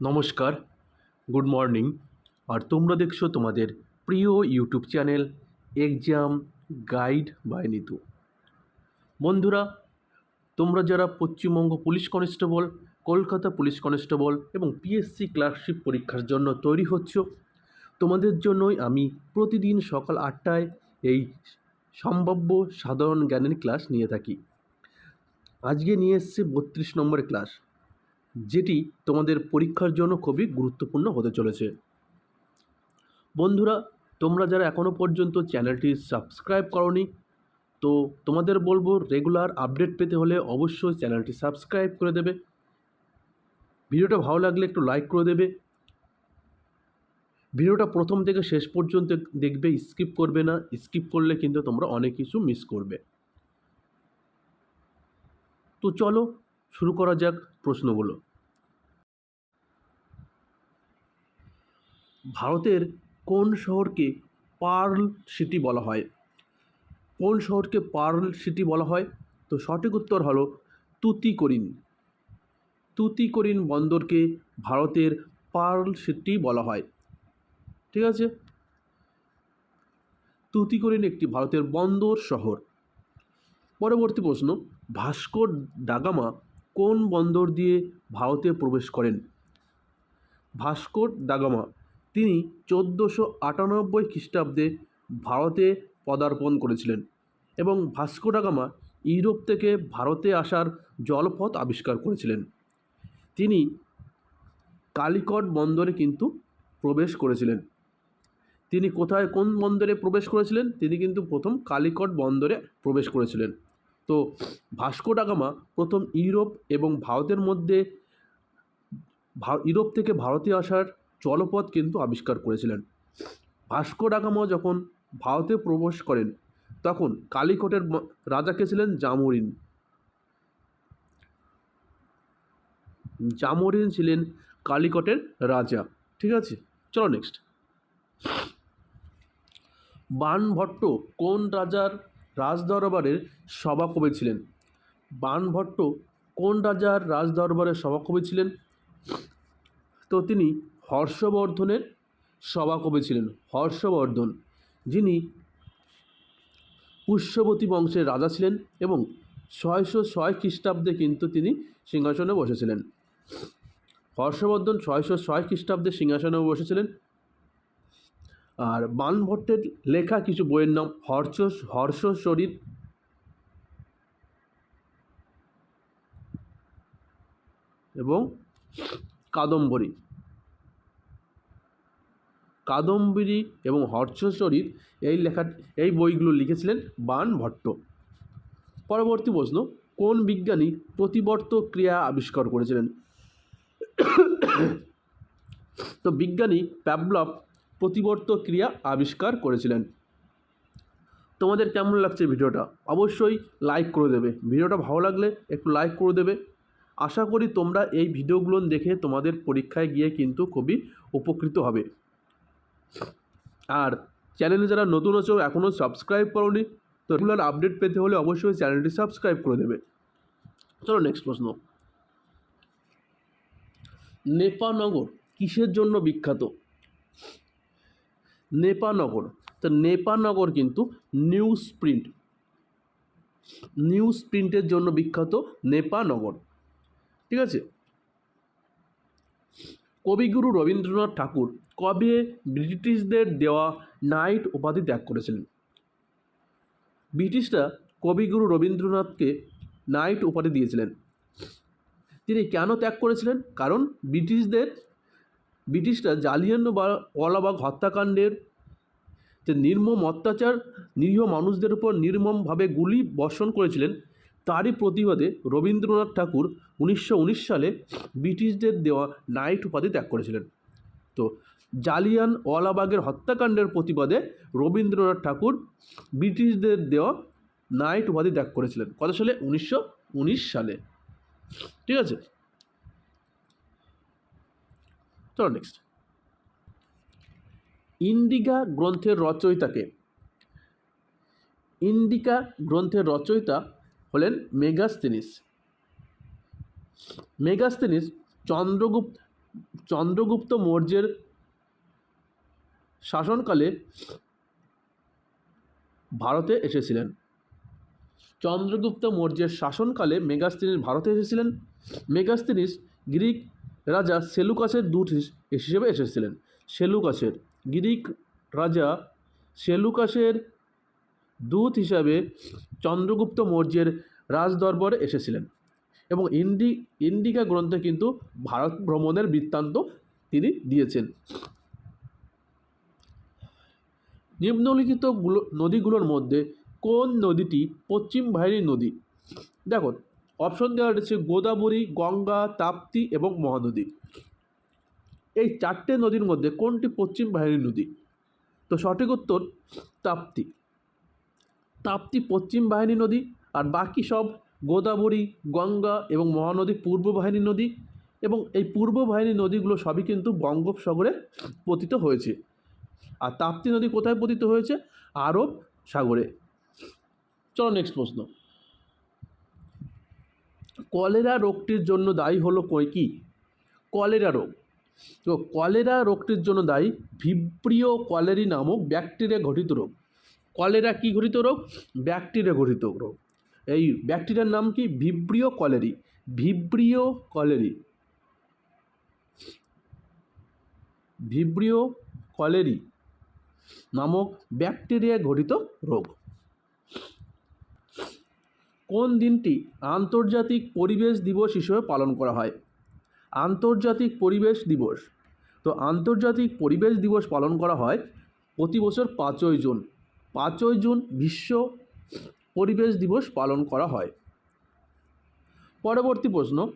নমস্কার, good morning. আর তোমরা দেখছ তোমাদের প্রিয় YouTube channel exam guide by Nitu. বন্ধুরা, তোমরা যারা Paschimbanga police constable, Kolkata police constable এবং পিএসসি ক্লার্কশিপ পরীক্ষার জন্য তৈরি হচ্ছ, তোমাদের জন্যই আমি প্রতিদিন সকাল আটটায় এই সম্ভাব্য সাধারণ জ্ঞানের ক্লাস নিয়ে থাকি। আজকে নিয়ে এসছে বত্রিশ নম্বরের ক্লাস। যেটি তোমাদের পরীক্ষার জন্য খুবই গুরুত্বপূর্ণ হতে চলেছে। বন্ধুরা, তোমরা যারা এখনও পর্যন্ত চ্যানেলটি সাবস্ক্রাইব করনি, তো তোমাদের বলব রেগুলার আপডেট পেতে হলে অবশ্যই চ্যানেলটি সাবস্ক্রাইব করে দেবে। ভিডিওটা ভালো লাগলে একটু লাইক করে দেবে। ভিডিওটা প্রথম থেকে শেষ পর্যন্ত দেখবে, স্কিপ করবে না। স্কিপ করলে কিন্তু তোমরা অনেক কিছু মিস করবে। তো চলো শুরু করা যাক প্রশ্নগুলো। ভারতের কোন শহরকে পার্ল সিটি বলা হয়? কোন শহরকে পার্ল সিটি বলা হয়? তো সঠিক উত্তর হলো তুতিকোরিন। তুতিকোরিন বন্দরকে ভারতের পার্ল সিটি বলা হয়। ঠিক আছে? তুতিকোরিন একটি ভারতের বন্দর শহর। পরবর্তী প্রশ্ন, ভাস্কর ডাগামা কোন বন্দর দিয়ে ভারতে প্রবেশ করেন? ভাস্কর ডাগামা তিনি চোদ্দোশো আটানব্বই খ্রিস্টাব্দে ভারতে পদার্পণ করেছিলেন এবং ভাস্কো ডাগামা ইউরোপ থেকে ভারতে আসার জলপথ আবিষ্কার করেছিলেন। তিনি কালিকট বন্দরে কিন্তু প্রবেশ করেছিলেন। তিনি কোথায় কোন বন্দরে প্রবেশ করেছিলেন? তিনি কিন্তু প্রথম কালিকট বন্দরে প্রবেশ করেছিলেন। তো ভাস্কো ডাগামা প্রথম ইউরোপ এবং ভারতের মধ্যে ইউরোপ থেকে ভারতে আসার জলপথ কিন্তু আবিষ্কার করেছিলেন। ভাস্কো ডাগামা যখন ভারতে প্রবেশ করেন, তখন কালিকটের ম- রাজা কে ছিলেন জামোরিন। জামোরিন ছিলেন কালিকটের রাজা। ঠিক আছে? চলো নেক্সট বানভট্ট কোন রাজার রাজদরবারের সভাকবি ছিলেন? বানভট্ট কোন রাজার রাজদরবারের সভাকবি ছিলেন? তো তিনি হর্ষবর্ধনের সভাকবি ছিলেন, হর্ষবর্ধন। যিনি পুষ্যবতী বংশের রাজা ছিলেন এবং ছয়শো ছয় খ্রিস্টাব্দে কিন্তু তিনি সিংহাসনে বসেছিলেন। হর্ষবর্ধন ছয়শো ছয় খ্রিস্টাব্দে সিংহাসনে বসেছিলেন। আর বানভট্টের লেখা কিছু বইয়ের নাম হর্ষ হর্ষচরিত এবং কাদম্বরী। কাদম্বরী এবং হর্ষচরিত এই লেখা, এই বইগুলো লিখেছিলেন বান ভট্ট। পরবর্তী প্রশ্ন, কোন বিজ্ঞানী প্রতিবর্ত ক্রিয়া আবিষ্কার করেছিলেন? তো বিজ্ঞানী প্যাবলভ প্রতিবর্ত ক্রিয়া আবিষ্কার করেছিলেন। তোমাদের কেমন লাগছে ভিডিওটা? অবশ্যই লাইক করে দেবে। ভিডিওটা ভালো লাগলে একটু লাইক করে দেবে। আশা করি তোমরা এই ভিডিওগুলো দেখে তোমাদের পরীক্ষায় গিয়ে কিন্তু খুবই উপকৃত হবে। আর চ্যানেলে যারা নতুন আছো এখনও সাবস্ক্রাইব করোনি, তো রেগুলার আপডেট পেতে হলে অবশ্যই চ্যানেলটি সাবস্ক্রাইব করে দেবে। চলো নেক্সট প্রশ্ন। নেপানগর কিসের জন্য বিখ্যাত? নেপানগর তো নেপানগর কিন্তু নিউজ প্রিন্ট নিউজ প্রিন্টের জন্য বিখ্যাত নেপানগর ঠিক আছে? কবিগুরু রবীন্দ্রনাথ ঠাকুর কবে ব্রিটিশদের দেওয়া নাইট উপাধি ত্যাগ করেছিলেন? ব্রিটিশরা কবিগুরু রবীন্দ্রনাথকে নাইট উপাধি দিয়েছিলেন। তিনি কেন ত্যাগ করেছিলেন? কারণ ব্রিটিশদের, ব্রিটিশরা জালিয়ানওয়ালাবাগ হত্যাকাণ্ডের যে নির্মম অত্যাচার, নিরীহ মানুষদের উপর নির্মমভাবে গুলি বর্ষণ করেছিলেন, তারই প্রতিবাদে রবীন্দ্রনাথ ঠাকুর উনিশশো উনিশ সালে ব্রিটিশদের দেওয়া নাইট উপাধি ত্যাগ করেছিলেন। তো জালিয়ান ওয়ালাবাগের হত্যাকাণ্ডের প্রতিবাদে রবীন্দ্রনাথ ঠাকুর ব্রিটিশদের দেওয়া নাইট উপাধি ত্যাগ করেছিলেন। কত সালে? উনিশশো উনিশ সালে। ঠিক আছে? চলো নেক্সট ইন্ডিকা গ্রন্থের রচয়িতাকে। ইন্ডিকা গ্রন্থের রচয়িতা হলেন মেগাস্তিনিস মেগাস্তিনিস চন্দ্রগুপ্ত চন্দ্রগুপ্ত মৌর্যের শাসনকালে ভারতে এসেছিলেন। চন্দ্রগুপ্ত মৌর্যের শাসনকালে মেগাস্তিনিস ভারতে এসেছিলেন। মেগাস্তিনিস গ্রিক রাজা সেলুকাসের দূত হিস- হিসেবে এসেছিলেন। সেলুকাসের গ্রিক রাজা সেলুকাসের দূত হিসাবে চন্দ্রগুপ্ত মৌর্যের রাজদরবারে এসেছিলেন এবং ইন্ডি ইন্ডিকা গ্রন্থে কিন্তু ভারত ভ্রমণের বৃত্তান্ত তিনি দিয়েছেন। নিম্নলিখিতগুলো নদীগুলোর মধ্যে কোন নদীটি পশ্চিম বাহিনী নদী? দেখো অপশন দেওয়া রয়েছে গোদাবরী, গঙ্গা, তাপ্তি এবং মহানদী। এই চারটে নদীর মধ্যে কোনটি পশ্চিম বাহিনী নদী? তো সঠিক উত্তর, তাপ্তি। তাপ্তি পশ্চিম বাহিনী নদী আর বাকি সব গোদাবরী, গঙ্গা এবং মহানদী পূর্ব বাহিনী নদী এবং এই পূর্ব বাহিনী নদীগুলো সবই কিন্তু বঙ্গোপসাগরে পতিত হয়েছে। আর তাপ্তি নদী কোথায় পতিত হয়েছে? আরব সাগরে। চলো নেক্সট প্রশ্ন। কলেরা রোগটির জন্য দায়ী হলো কই কি? কলেরা রোগ। তো কলেরা রোগটির জন্য দায়ী ভিব্রিও কলেরি নামক ব্যাকটেরিয়া ঘটিত রোগ। কলেরা কি ঘটিত রোগ? ব্যাকটেরিয়া ঘটিত রোগ। এই ব্যাকটেরিয়ার নাম কি? Vibrio cholerae. Vibrio cholerae. Vibrio cholerae. নামক ব্যাকটেরিয়া ঘটিত রোগ। কোন দিনটি আন্তর্জাতিক পরিবেশ দিবস হিসেবে পালন করা হয়? আন্তর্জাতিক পরিবেশ দিবস। তো আন্তর্জাতিক পরিবেশ দিবস পালন করা হয় প্রতি বছর পাঁচই জুন। পাঁচই জুন বিশ্ব পরিবেশ দিবস পালন করা হয়। পরবর্তী প্রশ্ন,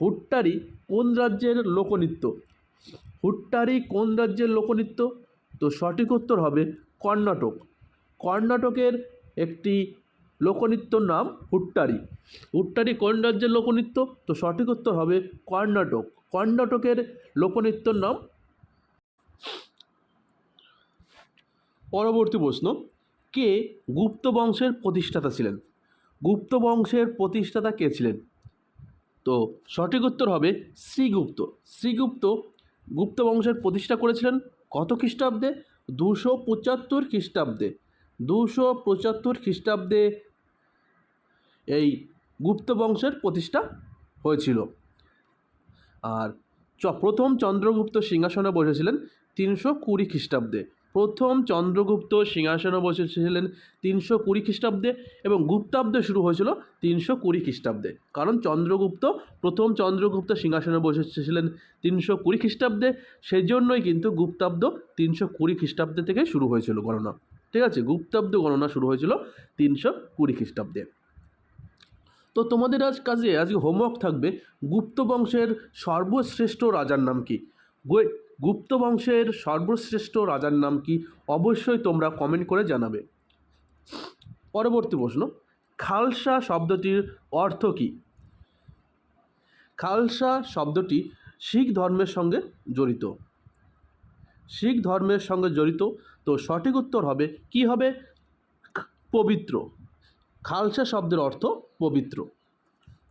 হুট্টারি কোন রাজ্যের লোকনৃত্য? হুট্টারি কোন রাজ্যের লোকনৃত্য? তো সঠিক উত্তর হবে কর্ণাটক। কর্ণাটকের একটি লোকনৃত্যর নাম হুট্টারি। হুট্টারি কোন রাজ্যের লোকনৃত্য? তো সঠিক উত্তর হবে কর্ণাটক। কর্ণাটকের লোকনৃত্যর নাম পরবর্তী প্রশ্ন। কে গুপ্ত বংশের প্রতিষ্ঠাতা ছিলেন? গুপ্ত বংশের প্রতিষ্ঠাতা কে ছিলেন? তো সঠিক উত্তর হবে শ্রীগুপ্ত। শ্রীগুপ্ত গুপ্ত বংশের প্রতিষ্ঠা করেছিলেন কত খ্রিস্টাব্দে? দুশো পঁচাত্তর খ্রিস্টাব্দে। দুশো পঁচাত্তর খ্রিস্টাব্দে এই গুপ্ত বংশের প্রতিষ্ঠা হয়েছিল। আর প্রথম চন্দ্রগুপ্ত সিংহাসনে বসেছিলেন তিনশো কুড়ি খ্রিস্টাব্দে। প্রথম চন্দ্রগুপ্ত সিংহাসনে বসেছিলেন তিনশো কুড়ি খ্রিস্টাব্দে এবং গুপ্তাব্দে শুরু হয়েছিল তিনশো কুড়ি খ্রিস্টাব্দে। কারণ চন্দ্রগুপ্ত প্রথম চন্দ্রগুপ্ত সিংহাসনে বসেছিলেন তিনশো কুড়ি খ্রিস্টাব্দে সেই জন্যই কিন্তু গুপ্তাব্দ তিনশো কুড়ি খ্রিস্টাব্দে থেকে শুরু হয়েছিল গণনা। ঠিক আছে? গুপ্তাব্দ গণনা শুরু হয়েছিল তিনশো কুড়ি খ্রিস্টাব্দে। তো তোমাদের আজ কাজে, আজকে হোমওয়ার্ক থাকবে গুপ্ত বংশের সর্বশ্রেষ্ঠ রাজার নাম কি? গুপ্ত বংশের সর্বশ্রেষ্ঠ রাজার নাম কি অবশ্যই তোমরা কমেন্ট করে জানাবে। পরবর্তী প্রশ্ন, খালসা শব্দটির অর্থ কী? খালসা শব্দটি শিখ ধর্মের সঙ্গে জড়িত। শিখ ধর্মের সঙ্গে জড়িত, তো সঠিক উত্তর হবে, কি হবে? পবিত্র। খালসা শব্দের অর্থ পবিত্র।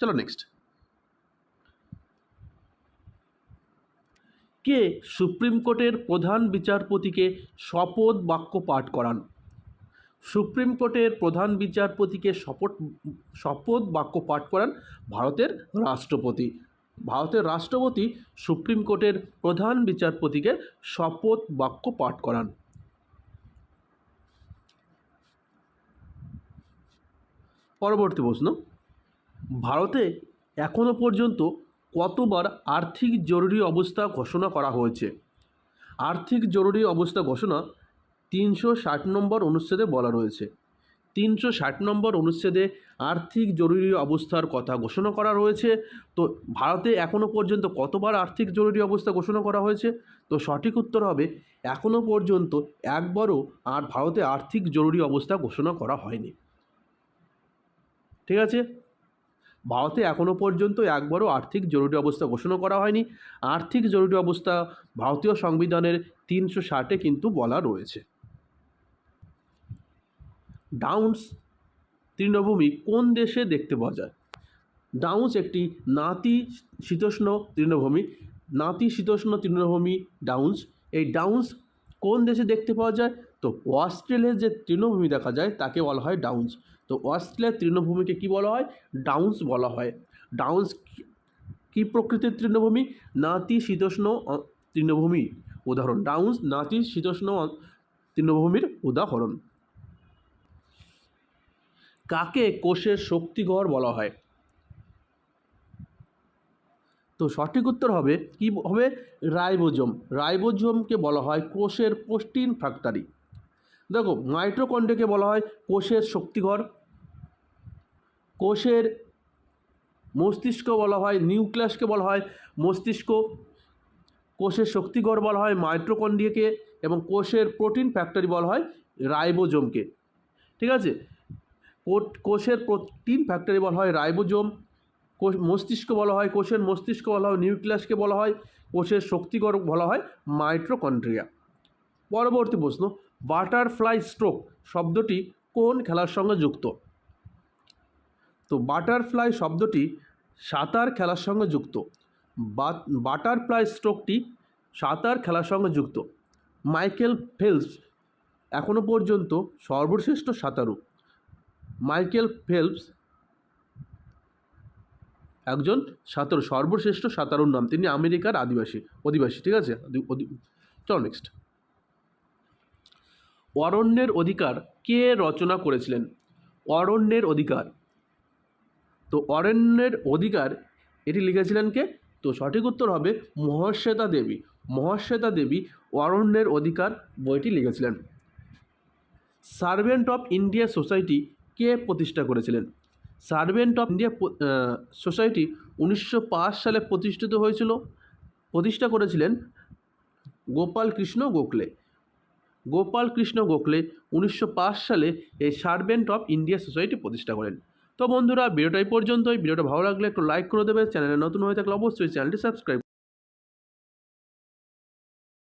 চলো নেক্সট কে সুপ্রিম কোর্টের প্রধান বিচারপতিকে শপথ বাক্য পাঠ করান? সুপ্রিম কোর্টের প্রধান বিচারপতিকে শপথ শপথ বাক্য পাঠ করান ভারতের রাষ্ট্রপতি। ভারতের রাষ্ট্রপতি সুপ্রিম কোর্টের প্রধান বিচারপতিকে শপথ বাক্য পাঠ করান। পরবর্তী প্রশ্ন। ভারতে এখনও পর্যন্ত কতবার আর্থিক জরুরি অবস্থা ঘোষণা করা হয়েছে? আর্থিক জরুরি অবস্থা ঘোষণা তিনশো ষাট নম্বর অনুচ্ছেদে বলা রয়েছে। তিনশো ষাট নম্বর অনুচ্ছেদে আর্থিক জরুরি অবস্থার কথা ঘোষণা করা রয়েছে। তো ভারতে এখনও পর্যন্ত কতবার আর্থিক জরুরি অবস্থা ঘোষণা করা হয়েছে? তো সঠিক উত্তর হবে এখনও পর্যন্ত একবারও আর ভারতে আর্থিক জরুরি অবস্থা ঘোষণা করা হয়নি। ঠিক আছে? ভারতে এখনও পর্যন্ত একবারও আর্থিক জরুরি অবস্থা ঘোষণা করা হয়নি। আর্থিক জরুরি অবস্থা ভারতীয় সংবিধানের তিনশো ষাটে কিন্তু বলা রয়েছে। ডাউন্স তৃণভূমি কোন দেশে দেখতে পাওয়া যায়? ডাউন্স একটি নাতি শীতোষ্ণ তৃণভূমি। নাতিশীতোষ্ণ তৃণভূমি ডাউন্স। এই ডাউন্স কোন দেশে দেখতে পাওয়া যায়? তো অস্ট্রেলিয়ার যে তৃণভূমি দেখা যায়, তাকে বলা হয় ডাউন্স। তো অস্ট্রেলিয়ার তৃণভূমিকে কি বলা হয়? ডাউন্স বলা হয়। ডাউন্স কি- প্রকৃতির তৃণভূমি? নাতিশীতোষ্ণ অ- তৃণভূমি। উদাহরণ, ডাউন্স নাতি শীতোষ্ণ তৃণভূমির উদাহরণ। কাকে কোষের শক্তিগড় বলা হয়? তো সঠিক উত্তর হবে, কি হবে? রাইবোজোম। রাইবোজোমকে বলা হয় কোষের পোস্টিন ফ্যাক্টরি দেখো, মাইটোকন্ড্রিয়াকে বলা হয় কোষের শক্তিঘর। কোষের মস্তিষ্ক বলা হয়, নিউক্লিয়াসকে বলা হয়, মস্তিষ্ক কোষের শক্তিগড় বলা হয় মাইট্রোকন্ড্রিয়াকে এবং কোষের প্রোটিন ফ্যাক্টরি বলা হয়, রাইবোজোমকে। ঠিক আছে? কোষের প্রোটিন ফ্যাক্টরি বলা হয়, রাইবোজোম। কোষ, মস্তিষ্ক বলা হয়, কোষের মস্তিষ্ক বলা হয়, নিউক্লিয়াসকে বলা হয়, কোষের শক্তিকর বলা হয় মাইট্রোকন্ড্রিয়া পরবর্তী প্রশ্ন, বাটারফ্লাই স্ট্রোক শব্দটি কোন খেলার সঙ্গে যুক্ত? তো বাটারফ্লাই শব্দটি সাঁতার খেলার সঙ্গে যুক্ত। বাটারফ্লাই স্ট্রোকটি সাঁতার খেলার সঙ্গে যুক্ত। মাইকেল ফেলস এখনও পর্যন্ত সর্বশ্রেষ্ঠ সাঁতারু। মাইকেল ফেলপস একজন সাঁতারু, সর্বশ্রেষ্ঠ সাঁতারুর নাম। তিনি আমেরিকার আদিবাসী, অধিবাসী, ঠিক আছে? চলো নেক্সট অরণ্যের অধিকার কে রচনা করেছিলেন? অরণ্যের অধিকার তো অরণ্যের অধিকার, এটি লিখেছিলেন কে? তো সঠিক উত্তর হবে মহাশ্বেতা দেবী। মহাশ্বেতা দেবী অরণ্যের অধিকার বইটি লিখেছিলেন। সার্ভেন্ট অফ ইন্ডিয়া সোসাইটি কে প্রতিষ্ঠা করেছিলেন? সার্ভেন্ট অফ ইন্ডিয়া সোসাইটি উনিশশো পাঁচ সালে প্রতিষ্ঠিত হয়েছিল। প্রতিষ্ঠা করেছিলেন গোপাল কৃষ্ণ গোখলে। গোপাল কৃষ্ণ গোখলে উনিশশো পাঁচ সালে এই সার্ভেন্ট অফ ইন্ডিয়া সোসাইটি প্রতিষ্ঠা করেন। তো বন্ধুরা ভিডিওটাই পর্যন্তই। ভিডিওটা ভালো লাগলে একটু লাইক করে দেবে। চ্যানেলে নতুন হয়ে থাকলে অবশ্যই চ্যানেলটি সাবস্ক্রাইব